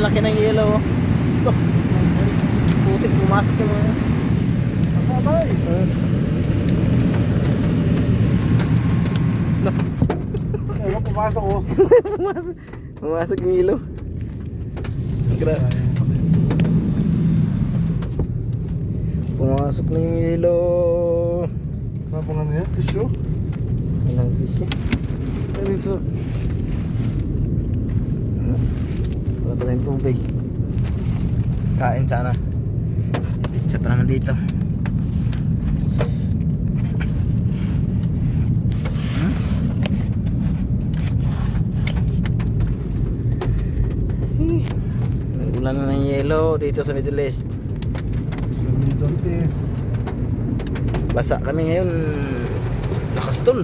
lalaki ng ilaw oh. Putik, pumasok yung mga. Masabay. Uh. Ewan, pumasok oh. pumasok. Pumasok yung ilaw. Grabe. Pumasok na yung ilaw. Ano pa nga na yan? Tissue? Anong tissue? Ano ito? Wala pa tayong tubig. Kain sana. Pizza pa naman dito. Hmm? Eh, Ulan na ng yelo dito sa Middle East. Sa Middle East. Basa kami ngayon. Lakas tol.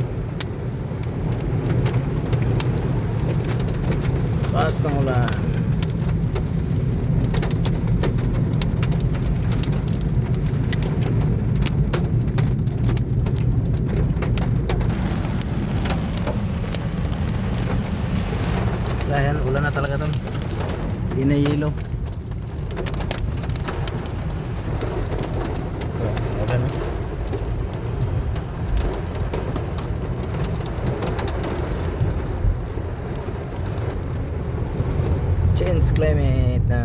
Lakas ng ulan. Dahil ulan na talaga tol. Hindi na yelo. Ulan na. Change climate na